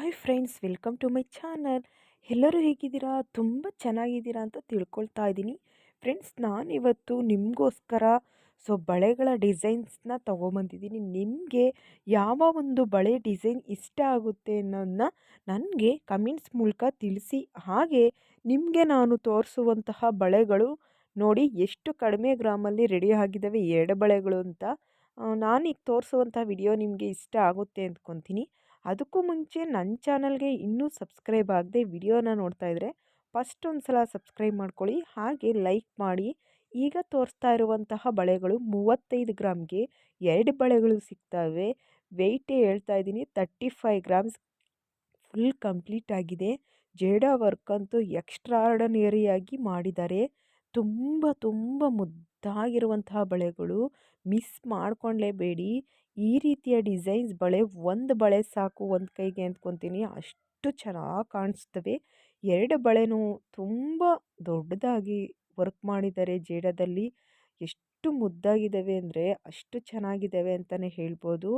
Hi friends, welcome to my channel. ಎಲ್ಲರೂ ಹೇಗಿದ್ದೀರಾ? ತುಂಬ ಚೆನ್ನಾಗಿದ್ದೀರಾ ಅಂತ ತಿಳ್ಕೊಳ್ತಾ ಇದ್ದೀನಿ. ಫ್ರೆಂಡ್ಸ್, ನಾನಿವತ್ತು ನಿಮಗೋಸ್ಕರ ಸೊ, ಬಳೆಗಳ ಡಿಸೈನ್ಸ್ನ ತೊಗೊಂಬಂದಿದ್ದೀನಿ. ನಿಮಗೆ ಯಾವ ಒಂದು ಬಳೆ ಡಿಸೈನ್ ಇಷ್ಟ ಆಗುತ್ತೆ ಅನ್ನೋದನ್ನ ನನಗೆ ಕಮೆಂಟ್ಸ್ ಮೂಲಕ ತಿಳಿಸಿ. ಹಾಗೆ ನಿಮಗೆ ನಾನು ತೋರಿಸುವಂತಹ ಬಳೆಗಳು ನೋಡಿ, ಎಷ್ಟು ಕಡಿಮೆ ಗ್ರಾಮಲ್ಲಿ ರೆಡಿ ಆಗಿದ್ದಾವೆ, ಎರಡು ಬಳೆಗಳು ಅಂತ. ನಾನೀಗ ತೋರಿಸುವಂಥ ವಿಡಿಯೋ ನಿಮಗೆ ಇಷ್ಟ ಆಗುತ್ತೆ ಅಂದ್ಕೊತೀನಿ. ಅದಕ್ಕೂ ಮುಂಚೆ ನನ್ನ ಚಾನಲ್ಗೆ ಇನ್ನೂ ಸಬ್ಸ್ಕ್ರೈಬ್ ಆಗದೆ ವಿಡಿಯೋನ ನೋಡ್ತಾ ಇದ್ದರೆ ಫಸ್ಟ್ ಒಂದು ಸಲ ಸಬ್ಸ್ಕ್ರೈಬ್ ಮಾಡ್ಕೊಳ್ಳಿ, ಹಾಗೆ ಲೈಕ್ ಮಾಡಿ. ಈಗ ತೋರಿಸ್ತಾ ಇರುವಂತಹ ಬಳೆಗಳು ಮೂವತ್ತೈದು ಗ್ರಾಮ್ಗೆ ಎರಡು ಬಳೆಗಳು ಸಿಗ್ತವೆ. ವೆಯ್ಟೇ ಹೇಳ್ತಾ ಇದ್ದೀನಿ, thirty five grams full complete ಆಗಿದೆ. ಜೇಡಾ ವರ್ಕ್ ಅಂತೂ ಎಕ್ಸ್ಟ್ರಾರ್ಡನರಿಯಾಗಿ ಮಾಡಿದ್ದಾರೆ. ತುಂಬ ತುಂಬ ಮುದ್ದಾಗಿರುವಂತಹ ಬಳೆಗಳು ಮಿಸ್ ಮಾಡ್ಕೊಳ್ಳೇಬೇಡಿ ಈ ರೀತಿಯ ಡಿಸೈನ್ಸ್ ಬಳೆ ಒಂದು ಬಳೆ ಸಾಕು ಒಂದು ಕೈಗೆ ಅಂದ್ಕೊತೀನಿ ಅಷ್ಟು ಚೆನ್ನಾಗಿ ಕಾಣಿಸ್ತವೆ. ಎರಡು ಬಳೆನೂ ತುಂಬ ದೊಡ್ಡದಾಗಿ ವರ್ಕ್ ಮಾಡಿದ್ದಾರೆ ಜೇಡದಲ್ಲಿ. ಎಷ್ಟು ಮುದ್ದಾಗಿದ್ದಾವೆ ಅಂದರೆ ಅಷ್ಟು ಚೆನ್ನಾಗಿದ್ದಾವೆ ಅಂತಲೇ ಹೇಳ್ಬೋದು.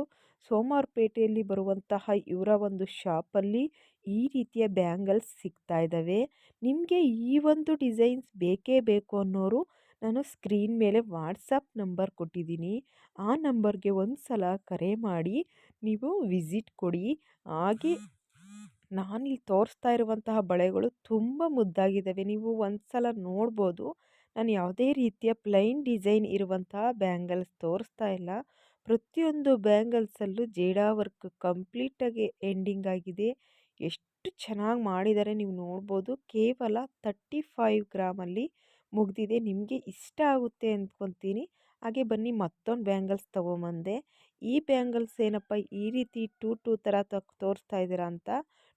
ಸೋಮವಾರಪೇಟೆಯಲ್ಲಿ ಬರುವಂತಹ ಇವರ ಒಂದು ಶಾಪಲ್ಲಿ ಈ ರೀತಿಯ ಬ್ಯಾಂಗಲ್ಸ್ ಸಿಗ್ತಾ ಇದ್ದಾವೆ. ನಿಮಗೆ ಈ ಒಂದು ಡಿಸೈನ್ಸ್ ಬೇಕೇ ಬೇಕು ಅನ್ನೋರು ನಾನು ಸ್ಕ್ರೀನ್ ಮೇಲೆ ವಾಟ್ಸಪ್ ನಂಬರ್ ಕೊಟ್ಟಿದ್ದೀನಿ. ಆ ನಂಬರ್ಗೆ ಒಂದು ಸಲ ಕರೆ ಮಾಡಿ, ನೀವು ವಿಸಿಟ್ ಕೊಡಿ. ಹಾಗೆ ಇಲ್ಲಿ ತೋರಿಸ್ತಾ ಇರುವಂತಹ ಬಳೆಗಳು ತುಂಬ ಮುದ್ದಾಗಿದ್ದಾವೆ. ನೀವು ಒಂದು ಸಲ ನೋಡ್ಬೋದು. ನಾನು ಯಾವುದೇ ರೀತಿಯ ಪ್ಲೈನ್ ಡಿಸೈನ್ ಇರುವಂತಹ ಬ್ಯಾಂಗಲ್ಸ್ ತೋರಿಸ್ತಾ ಇಲ್ಲ. ಪ್ರತಿಯೊಂದು ಬ್ಯಾಂಗಲ್ಸಲ್ಲೂ ಜೇಡಾ ವರ್ಕ್ ಕಂಪ್ಲೀಟಾಗಿ ಎಂಡಿಂಗ್ ಆಗಿದೆ. ಎಷ್ಟು ಚೆನ್ನಾಗಿ ಮಾಡಿದ್ದಾರೆ ನೀವು ನೋಡ್ಬೋದು. ಕೇವಲ ತರ್ಟಿ ಫೈವ್ ಗ್ರಾಮಲ್ಲಿ ಮುಗಿದಿದೆ. ನಿಮಗೆ ಇಷ್ಟ ಆಗುತ್ತೆ ಅಂದ್ಕೊತೀನಿ. ಹಾಗೆ ಬನ್ನಿ, ಮತ್ತೊಂದು ಬ್ಯಾಂಗಲ್ಸ್ ತೊಗೊಂಬಂದೆ. ಈ ಬ್ಯಾಂಗಲ್ಸ್ ಏನಪ್ಪ, ಈ ರೀತಿ ಟೂ ಟೂ ಥರ ತೋರಿಸ್ತಾ ಇದ್ದೀರಾ ಅಂತ.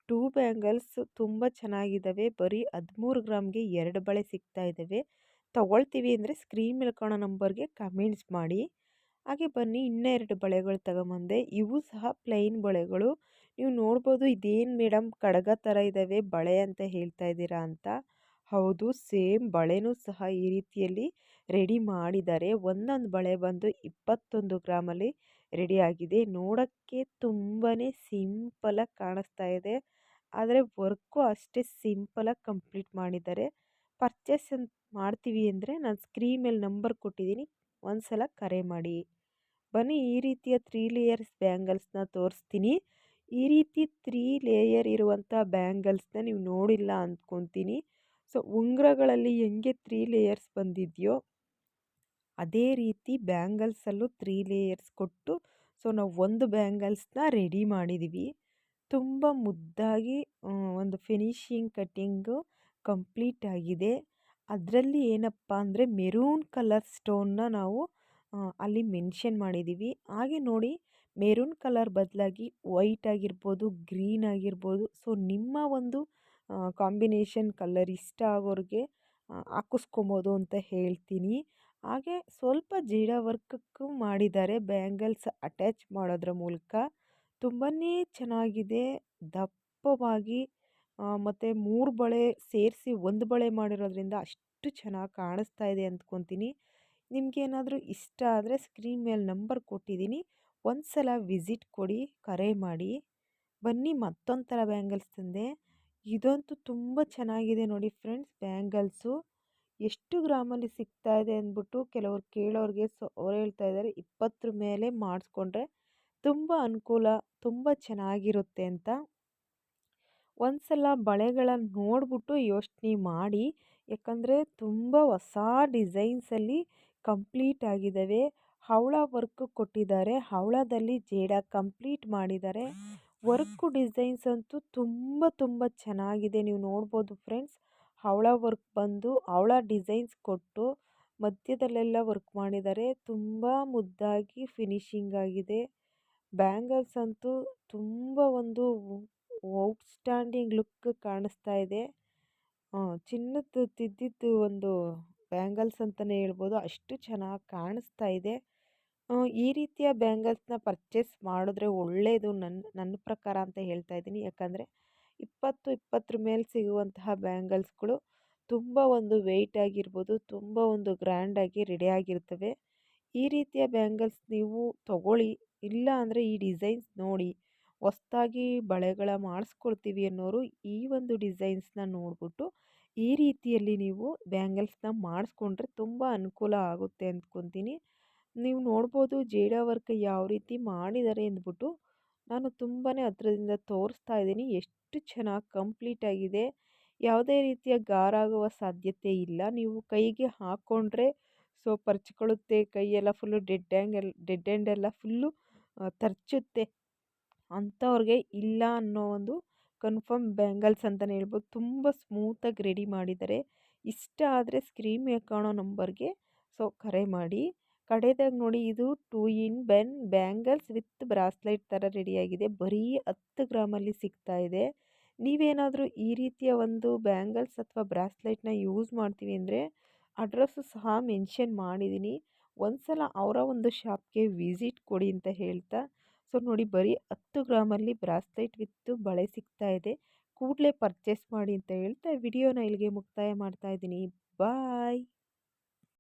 ಟೂ ಬ್ಯಾಂಗಲ್ಸ್ ತುಂಬ ಚೆನ್ನಾಗಿದ್ದಾವೆ. ಬರೀ ಹದಿಮೂರು ಗ್ರಾಮ್ಗೆ ಎರಡು ಬಳೆ ಸಿಗ್ತಾ ಇದ್ದಾವೆ. ತೊಗೊಳ್ತೀವಿ ಅಂದರೆ ಸ್ಕ್ರೀನ್ ಮೇಲೆ ಕಾಣೋ ನಂಬರ್ಗೆ ಕಮೆಂಟ್ಸ್ ಮಾಡಿ. ಹಾಗೆ ಬನ್ನಿ, ಇನ್ನೆರಡು ಬಳೆಗಳು ತಗೊಂಬಂದೆ. ಇವು ಸಹ ಪ್ಲೈನ್ ಬಳೆಗಳು. ನೀವು ನೋಡ್ಬೋದು ಇದೇನು ಮೇಡಮ್ ಕಡಗ ಥರ ಇದ್ದಾವೆ, ಬಳೆ ಅಂತ ಹೇಳ್ತಾ ಇದ್ದೀರಾ ಅಂತ. ಹೌದು, ಸೇಮ್ ಬಳೆನೂ ಸಹ ಈ ರೀತಿಯಲ್ಲಿ ರೆಡಿ ಮಾಡಿದ್ದಾರೆ. ಒಂದೊಂದು ಬಳೆ ಬಂದು ಇಪ್ಪತ್ತೊಂದು ಗ್ರಾಮಲ್ಲಿ ರೆಡಿಯಾಗಿದೆ ನೋಡೋಕ್ಕೆ ತುಂಬಾ ಸಿಂಪಲಾಗಿ ಕಾಣಿಸ್ತಾ ಇದೆ. ಆದರೆ ವರ್ಕು ಅಷ್ಟೇ ಸಿಂಪಲಾಗಿ ಕಂಪ್ಲೀಟ್ ಮಾಡಿದ್ದಾರೆ. ಪರ್ಚೇಸ್ ಮಾಡ್ತೀವಿ ಅಂದರೆ ನಾನು ಸ್ಕ್ರೀನ್ ಮೇಲೆ ನಂಬರ್ ಕೊಟ್ಟಿದ್ದೀನಿ. ಒಂದು ಸಲ ಕರೆ ಮಾಡಿ. ಬನ್ನಿ, ಈ ರೀತಿಯ ತ್ರೀ ಲೇಯರ್ಸ್ ಬ್ಯಾಂಗಲ್ಸ್ನ ತೋರಿಸ್ತೀನಿ. ಈ ರೀತಿ ತ್ರೀ ಲೇಯರ್ ಇರುವಂಥ ಬ್ಯಾಂಗಲ್ಸ್ನ ನೀವು ನೋಡಿಲ್ಲ ಅಂದ್ಕೊತೀನಿ. ಸೊ, ಉಂಗುರಗಳಲ್ಲಿ ಹೆಂಗೆ ತ್ರೀ ಲೇಯರ್ಸ್ ಬಂದಿದೆಯೋ, ಅದೇ ರೀತಿ ಬ್ಯಾಂಗಲ್ಸಲ್ಲೂ ತ್ರೀ ಲೇಯರ್ಸ್ ಕೊಟ್ಟು, ಸೊ, ನಾವು ಒಂದು ಬ್ಯಾಂಗಲ್ಸ್ನ ರೆಡಿ ಮಾಡಿದ್ದೀವಿ ತುಂಬ ಮುದ್ದಾಗಿ ಒಂದು ಫಿನಿಶಿಂಗ್ ಕಟ್ಟಿಂಗು ಕಂಪ್ಲೀಟ್ ಆಗಿದೆ. ಅದರಲ್ಲಿ ಏನಪ್ಪ ಅಂದರೆ ಮೆರೂನ್ ಕಲರ್ ಸ್ಟೋನ್ನ ನಾವು ಅಲ್ಲಿ ಮೆನ್ಷನ್ ಮಾಡಿದ್ದೀವಿ ಹಾಗೆ ನೋಡಿ ಮೆರೂನ್ ಕಲರ್ ಬದಲಾಗಿ ವೈಟ್ ಆಗಿರ್ಬೋದು ಗ್ರೀನ್ ಆಗಿರ್ಬೋದು, ಸೊ, ನಿಮ್ಮ ಒಂದು ಕಾಂಬಿನೇಷನ್ ಕಲರ್ ಇಷ್ಟ ಆಗೋರಿಗೆ ಹಾಕಿಸ್ಕೊಬೋದು ಅಂತ ಹೇಳ್ತೀನಿ. ಹಾಗೆ ಸ್ವಲ್ಪ ಜೀಡ ವರ್ಕಕ್ಕೂ ಮಾಡಿದ್ದಾರೆ, ಬ್ಯಾಂಗಲ್ಸ್ ಅಟ್ಯಾಚ್ ಮಾಡೋದ್ರ ಮೂಲಕ. ತುಂಬಾ ಚೆನ್ನಾಗಿದೆ, ದಪ್ಪವಾಗಿ ಮತ್ತು ಮೂರು ಬಳೆ ಸೇರಿಸಿ ಒಂದು ಬಳೆ ಮಾಡಿರೋದ್ರಿಂದ ಅಷ್ಟು ಚೆನ್ನಾಗಿ ಕಾಣಿಸ್ತಾ ಇದೆ ಅಂದ್ಕೊತೀನಿ. ನಿಮಗೇನಾದರೂ ಇಷ್ಟ ಆದರೆ ಸ್ಕ್ರೀನ್ ಮೇಲೆ ನಂಬರ್ ಕೊಟ್ಟಿದ್ದೀನಿ. ಒಂದು ಸಲ ವಿಸಿಟ್ ಕೊಡಿ, ಕರೆ ಮಾಡಿ. ಬನ್ನಿ ಮತ್ತೊಂದು ಥರ ಬ್ಯಾಂಗಲ್ಸ್ ತಂದೆ. ಇದಂತೂ ತುಂಬ ಚೆನ್ನಾಗಿದೆ ನೋಡಿ ಫ್ರೆಂಡ್ಸ್ ಬ್ಯಾಂಗಲ್ಸು. ಎಷ್ಟು ಗ್ರಾಮಲ್ಲಿ ಸಿಗ್ತಾ ಇದೆ ಅಂದ್ಬಿಟ್ಟು ಕೆಲವರು ಕೇಳೋರಿಗೆ ಸೊ ಅವ್ರು ಹೇಳ್ತಾ ಇದ್ದಾರೆ ಇಪ್ಪತ್ತರ ಮೇಲೆ ಮಾಡಿಸ್ಕೊಂಡ್ರೆ ತುಂಬ ಅನುಕೂಲ, ತುಂಬ ಚೆನ್ನಾಗಿರುತ್ತೆ ಅಂತ. ಒಂದು ಸಲ ಬಳೆಗಳನ್ನು ನೋಡಿಬಿಟ್ಟು ಯೋಚನೆ ಮಾಡಿ, ಯಾಕಂದರೆ ತುಂಬ ಹೊಸ ಡಿಸೈನ್ಸಲ್ಲಿ ಕಂಪ್ಲೀಟ್ ಆಗಿದ್ದಾವೆ. ಹವಳ ವರ್ಕ್ ಕೊಟ್ಟಿದ್ದಾರೆ. ಹವಳದಲ್ಲಿ ಜೇಡ ಕಂಪ್ಲೀಟ್ ಮಾಡಿದ್ದಾರೆ. ವರ್ಕು ಡಿಸೈನ್ಸ್ ಅಂತೂ ತುಂಬ ತುಂಬ ಚೆನ್ನಾಗಿದೆ. ನೀವು ನೋಡ್ಬೋದು ಫ್ರೆಂಡ್ಸ್. ಹವಳ ವರ್ಕ್ ಬಂದು ಹವಳ ಡಿಸೈನ್ಸ್ ಕೊಟ್ಟು ಮಧ್ಯದಲ್ಲೆಲ್ಲ ವರ್ಕ್ ಮಾಡಿದ್ದಾರೆ. ತುಂಬ ಮುದ್ದಾಗಿ ಫಿನಿಶಿಂಗ್ ಆಗಿದೆ. ಬ್ಯಾಂಗಲ್ಸ್ ಅಂತೂ ತುಂಬ ಒಂದು ಔಟ್ಸ್ಟ್ಯಾಂಡಿಂಗ್ ಲುಕ್ ಕಾಣಿಸ್ತಾ ಇದೆ. ಚಿನ್ನದ ತಿದ್ದಿದ್ದು ಒಂದು ಬ್ಯಾಂಗಲ್ಸ್ ಅಂತಲೇ ಹೇಳ್ಬೋದು. ಅಷ್ಟು ಚೆನ್ನಾಗಿ ಕಾಣಿಸ್ತಾ ಇದೆ. ಈ ರೀತಿಯ ಬ್ಯಾಂಗಲ್ಸ್ನ ಪರ್ಚೇಸ್ ಮಾಡಿದ್ರೆ ಒಳ್ಳೆಯದು ನನ್ನ ನನ್ನ ಪ್ರಕಾರ ಅಂತ ಹೇಳ್ತಾ ಇದ್ದೀನಿ. ಯಾಕಂದರೆ ಇಪ್ಪತ್ತು, ಇಪ್ಪತ್ತರ ಮೇಲೆ ಸಿಗುವಂತಹ ಬ್ಯಾಂಗಲ್ಸ್ಗಳು ತುಂಬ ಒಂದು ವೆಯ್ಟ್ ಆಗಿರ್ಬೋದು, ತುಂಬ ಒಂದು ಗ್ರ್ಯಾಂಡಾಗಿ ರೆಡಿಯಾಗಿರ್ತವೆ ಈ ರೀತಿಯ ಬ್ಯಾಂಗಲ್ಸ್ ನೀವು ತಗೊಳ್ಳಿ, ಇಲ್ಲ ಅಂದರೆ ಈ ಡಿಸೈನ್ಸ್ ನೋಡಿ, ಹೊಸ್ತಾಗಿ ಬಳೆಗಳ ಮಾಡಿಸ್ಕೊಳ್ತೀವಿ ಅನ್ನೋರು ಈ ಒಂದು ಡಿಸೈನ್ಸ್ನ ನೋಡಿಬಿಟ್ಟು, ಈ ರೀತಿಯಲ್ಲಿ ನೀವು ಬ್ಯಾಂಗಲ್ಸ್ನ ಮಾಡಿಸ್ಕೊಂಡ್ರೆ ತುಂಬ ಅನುಕೂಲ ಆಗುತ್ತೆ ಅಂದ್ಕೊತೀನಿ. ನೀವು ನೋಡ್ಬೋದು ಜೇಡ ವರ್ಕ್ ಯಾವ ರೀತಿ ಮಾಡಿದ್ದಾರೆ ಅಂದ್ಬಿಟ್ಟು ನಾನು ತುಂಬಾ ಹತ್ರದಿಂದ ತೋರಿಸ್ತಾ ಇದ್ದೀನಿ. ಎಷ್ಟು ಚೆನ್ನಾಗಿ ಕಂಪ್ಲೀಟ್ ಆಗಿದೆ. ಯಾವುದೇ ರೀತಿಯ ಗಾರಾಗುವ ಸಾಧ್ಯತೆ ಇಲ್ಲ. ನೀವು ಕೈಗೆ ಹಾಕ್ಕೊಂಡ್ರೆ ಸೊ ಪರ್ಚ್ಕೊಳ್ಳುತ್ತೆ, ಕೈಯೆಲ್ಲ full dead angle dead and ಎಲ್ಲ ಫುಲ್ಲು ತರ್ಚುತ್ತೆ. ಅಂಥವ್ರಿಗೆ ಇಲ್ಲ ಅನ್ನೋ ಒಂದು ಕನ್ಫರ್ಮ್ ಬ್ಯಾಂಗಲ್ಸ್ ಅಂತಲೇ ಹೇಳ್ಬೋದು. ತುಂಬ ಸ್ಮೂತಾಗಿ ರೆಡಿ ಮಾಡಿದ್ದಾರೆ. ಇಷ್ಟ ಆದರೆ ಸ್ಕ್ರೀನ್ ಮೇಲೆ ಕಾಣೋ ನಂಬರ್ಗೆ ಸೊ ಕರೆ ಮಾಡಿ. ಕಡೆದಾಗ ನೋಡಿ ಇದು two in Ben bangles with bracelet ಥರ ರೆಡಿಯಾಗಿದೆ. ಬರೀ ಹತ್ತು ಗ್ರಾಮಲ್ಲಿ ಸಿಗ್ತಾ ಇದೆ. ನೀವೇನಾದರೂ ಈ ರೀತಿಯ ಒಂದು ಬ್ಯಾಂಗಲ್ಸ್ ಅಥವಾ ಬ್ರಾಸ್ಲೈಟ್ನ ಯೂಸ್ ಮಾಡ್ತೀವಿ ಅಂದರೆ ಅಡ್ರೆಸ್ಸು ಸಹ ಮೆನ್ಷನ್ ಮಾಡಿದ್ದೀನಿ ಒಂದು ಸಲ ಅವರ ಒಂದು ಶಾಪ್ಗೆ ವಿಸಿಟ್ ಕೊಡಿ ಅಂತ ಹೇಳ್ತಾ. ಸೊ, ನೋಡಿ ಬರೀ ಹತ್ತು ಗ್ರಾಮಲ್ಲಿ ಬ್ರಾಸ್ಲೈಟ್ ವಿತ್ತು ಬಳೆ ಸಿಗ್ತಾ ಇದೆ. ಕೂಡಲೇ ಪರ್ಚೇಸ್ ಮಾಡಿ ಅಂತ ಹೇಳ್ತಾ. ವಿಡಿಯೋನ ಇಲ್ಲಿಗೆ ಮುಕ್ತಾಯ ಮಾಡ್ತಾ ಇದ್ದೀನಿ. ಬಾಯ್.